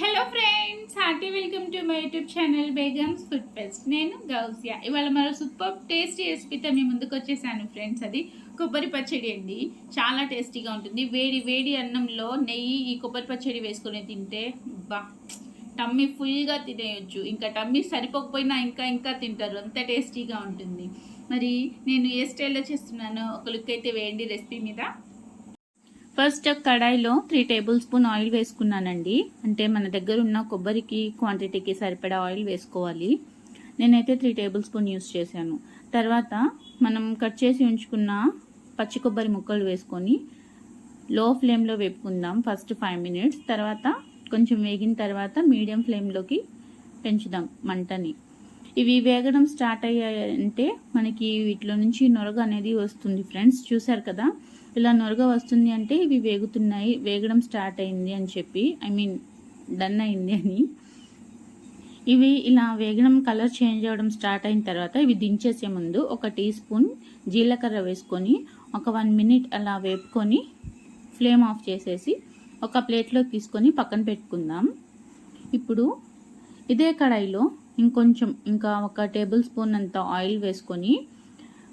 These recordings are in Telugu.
Hello friends hearty welcome to my YouTube channel Begum's food fest నేను గౌసియా. ఇవాళ మరో సూపర్ టేస్టీ రెసిపీతో మీ ముందుకు వచ్చేసాను ఫ్రెండ్స్ అది కొబ్బరి పచ్చడి అండి. చాలా టేస్టీగా ఉంటుంది. వేడి వేడి అన్నంలో నెయ్యి ఈ కొబ్బరి పచ్చడి వేసుకొని తింటే బా టమ్మీ ఫుల్గా తినేయొచ్చు. ఇంకా టమ్మీ సరిపోకపోయినా ఇంకా ఇంకా తింటారు. అంత టేస్టీగా ఉంటుంది. మరి నేను ఏ స్టైల్లో చేస్తున్నానో. ఒక లుక్ అయితే వేయండి రెసిపీ మీద. ఫస్ట్ కడాయిలో త్రీ టేబుల్ స్పూన్ ఆయిల్ వేసుకున్నానండి. అంటే మన దగ్గర ఉన్న కొబ్బరికి క్వాంటిటీకి సరిపడా ఆయిల్ వేసుకోవాలి. నేనైతే త్రీ టేబుల్ స్పూన్ యూస్ చేశాను. తర్వాత మనం కట్ చేసి ఉంచుకున్న పచ్చి కొబ్బరి ముక్కలు వేసుకొని లో ఫ్లేమ్లో వేపుకుందాం ఫస్ట్ ఫైవ్ మినిట్స్. తర్వాత కొంచెం వేగిన తర్వాత మీడియం ఫ్లేమ్లోకి పెంచుదాం మంటని. ఇవి వేగడం స్టార్ట్ అయ్యాయంటే మనకి వీటిలో నుంచి నొరగ అనేది వస్తుంది ఫ్రెండ్స్. చూసారు కదా? ఇలా నొరగ వస్తుంది అంటే ఇవి వేగుతున్నాయి వేగడం స్టార్ట్ అయింది అని చెప్పి ఐ మీన్ డన్ అయింది అని. ఇవి ఇలా వేగడం కలర్ చేంజ్ అవ్వడం స్టార్ట్ అయిన తర్వాత ఇవి దించేసే ముందు ఒక టీ స్పూన్ జీలకర్ర వేసుకొని ఒక వన్ మినిట్ అలా వేపుకొని ఫ్లేమ్ ఆఫ్ చేసేసి ఒక ప్లేట్లో తీసుకొని పక్కన పెట్టుకుందాం. ఇప్పుడు ఇదే కడాయిలో ఇంకొంచెం ఇంకా ఒక టేబుల్ స్పూన్ అంత ఆయిల్ వేసుకొని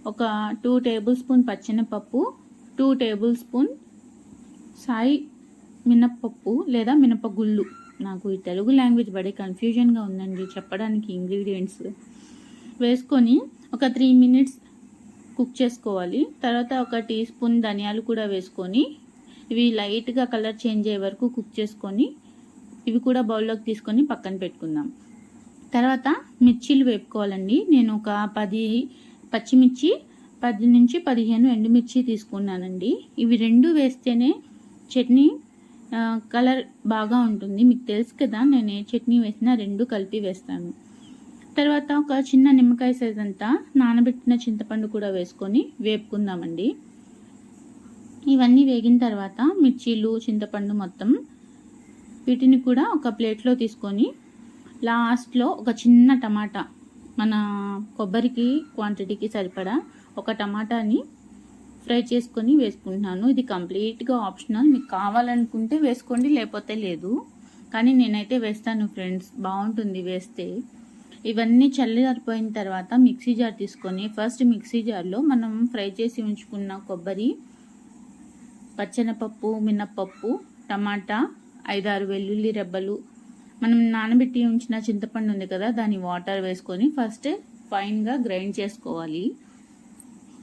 ఒక టూ టేబుల్ స్పూన్ పచ్చెనపప్పు టూ టేబుల్ స్పూన్ సాయి మినప్పప్పు లేదా మినపగుళ్ళు. నాకు ఈ తెలుగు లాంగ్వేజ్ బడే కన్ఫ్యూజన్గా ఉందండి. చెప్పడానికి ఇంగ్రీడియంట్స్ వేసుకొని ఒక త్రీ మినిట్స్ కుక్ చేసుకోవాలి. తర్వాత ఒక టీ స్పూన్ ధనియాలు కూడా వేసుకొని ఇవి లైట్గా కలర్ చేంజ్ అయ్యే వరకు కుక్ చేసుకొని ఇవి కూడా బౌల్లోకి తీసుకొని పక్కన పెట్టుకుందాం. తర్వాత మిర్చీలు వేపుకోవాలండి. నేను ఒక పది పచ్చిమిర్చి పది నుంచి పదిహేను ఎండుమిర్చి తీసుకున్నానండి. ఇవి రెండు వేస్తేనే చట్నీ కలర్ బాగా ఉంటుంది. మీకు తెలుసు కదా నేను ఏ చట్నీ వేసినా రెండు కలిపి వేస్తాను. తర్వాత ఒక చిన్న నిమ్మకాయ సైజ్ అంతా నానబెట్టిన చింతపండు కూడా వేసుకొని వేపుకుందామండి. ఇవన్నీ వేగిన తర్వాత మిర్చీలు చింతపండు మొత్తం వీటిని కూడా ఒక ప్లేట్లో తీసుకొని లాస్ట్లో ఒక చిన్న టమాటా మన కొబ్బరికి క్వాంటిటీకి సరిపడా ఒక టమాటాని ఫ్రై చేసుకొని వేసుకుంటున్నాను. ఇది కంప్లీట్గా ఆప్షనల్. మీకు కావాలనుకుంటే వేసుకోండి లేకపోతే లేదు. కానీ నేనైతే వేస్తాను ఫ్రెండ్స్. బాగుంటుంది వేస్తే. ఇవన్నీ చల్లారిపోయిన తర్వాత మిక్సీ జార్ తీసుకొని ఫస్ట్ మిక్సీ జార్లో మనం ఫ్రై చేసి ఉంచుకున్న కొబ్బరి పచ్చెనపప్పు మినప్పప్పు టమాటా ఐదారు వెల్లుల్లి రెబ్బలు. మనం నానబెట్టి ఉంచిన చింతపండు ఉంది కదా దాని వాటర్ వేసుకొని ఫస్ట్ ఫైన్గా గ్రైండ్ చేసుకోవాలి.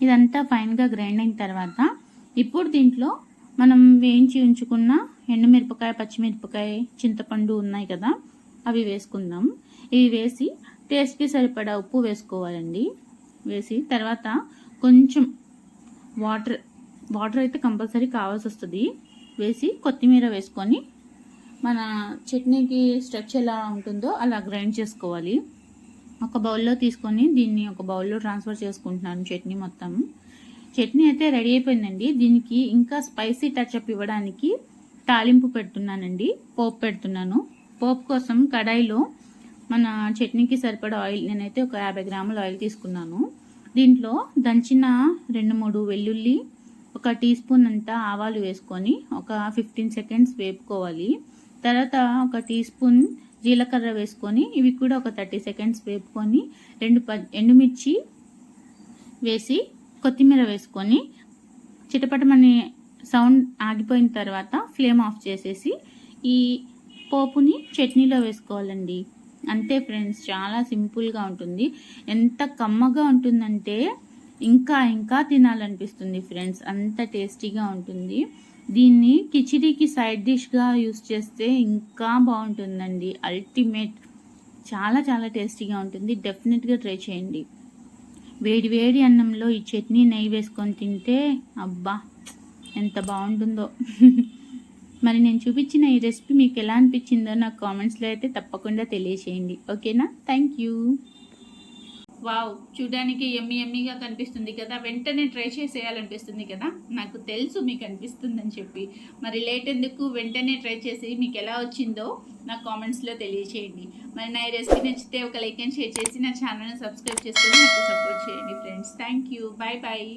ఇదంతా ఫైన్గా గ్రైండ్ అయిన తర్వాత ఇప్పుడు దీంట్లో మనం వేయించి ఉంచుకున్న ఎండుమిరపకాయ పచ్చిమిరపకాయ చింతపండు ఉన్నాయి కదా అవి వేసుకుందాం. ఇవి వేసి టేస్ట్కి సరిపడా ఉప్పు వేసుకోవాలండి. వేసి తర్వాత కొంచెం వాటర్ వాటర్ అయితే కంపల్సరీ కావాల్సి వస్తుంది. వేసి కొత్తిమీర వేసుకొని మన చట్నీకి స్ట్రక్చర్ ఎలా ఉంటుందో అలా గ్రైండ్ చేసుకోవాలి. ఒక బౌల్లో తీసుకొని దీన్ని ఒక బౌల్లో ట్రాన్స్ఫర్ చేసుకుంటున్నాను చట్నీ మొత్తం. చట్నీ అయితే రెడీ అయిపోయిందండి. దీనికి ఇంకా స్పైసీ టచ్అప్ ఇవ్వడానికి తాలింపు పెడుతున్నానండి. పోపు పెడుతున్నాను. పోపు కోసం కడాయిలో మన చట్నీకి సరిపడా ఆయిల్ నేనైతే ఒక యాభై గ్రాముల ఆయిల్ తీసుకున్నాను. దీంట్లో దంచిన రెండు మూడు వెల్లుల్లి ఒక టీ స్పూన్ అంతా ఆవాలు వేసుకొని ఒక ఫిఫ్టీన్ సెకండ్స్ వేపుకోవాలి. తర్వాత ఒక టీ స్పూన్ జీలకర్ర వేసుకొని ఇవి కూడా ఒక థర్టీ సెకండ్స్ వేపుకొని రెండు ప ఎండుమిర్చి వేసి కొత్తిమీర వేసుకొని చిటపటమని సౌండ్ ఆగిపోయిన తర్వాత ఫ్లేమ్ ఆఫ్ చేసేసి ఈ పోపుని చట్నీలో వేసుకోవాలండి. అంతే ఫ్రెండ్స్ చాలా సింపుల్గా ఉంటుంది. ఎంత కమ్మగా ఉంటుందంటే ఇంకా ఇంకా తినాలనిపిస్తుంది ఫ్రెండ్స్ అంత టేస్టీగా ఉంటుంది. దీన్ని కిచిడీకి సైడ్ డిష్గా యూస్ చేస్తే ఇంకా బాగుంటుందండి. అల్టిమేట్. చాలా చాలా టేస్టీగా ఉంటుంది. డెఫినెట్గా ట్రై చేయండి. వేడి వేడి అన్నంలో ఈ చట్నీ నెయ్యి వేసుకొని తింటే అబ్బా ఎంత బాగుంటుందో. మరి నేను చూపించిన ఈ రెసిపీ మీకు ఎలా అనిపించిందో నాకు కామెంట్స్లో అయితే తప్పకుండా తెలియచేయండి. ఓకేనా? Thank you. వావ్ చూడడానికి ఎమ్మి ఎమ్మిగా కనిపిస్తుంది కదా. వెంటనే ట్రై చేసేయాలనిపిస్తుంది కదా. నాకు తెలుసు మీకు అనిపిస్తుందని చెప్పి. మరి లేట్ ఎందుకు? వెంటనే ట్రై చేసి మీకు ఎలా వచ్చిందో నాకు కామెంట్స్లో తెలియచేయండి. మరి నా ఈ రెసిపీ నచ్చితే ఒక లైక్ అండ్ షేర్ చేసి నా ఛానల్ని సబ్స్క్రైబ్ చేసుకొని నాకు సపోర్ట్ చేయండి friends. Thank you. Bye bye.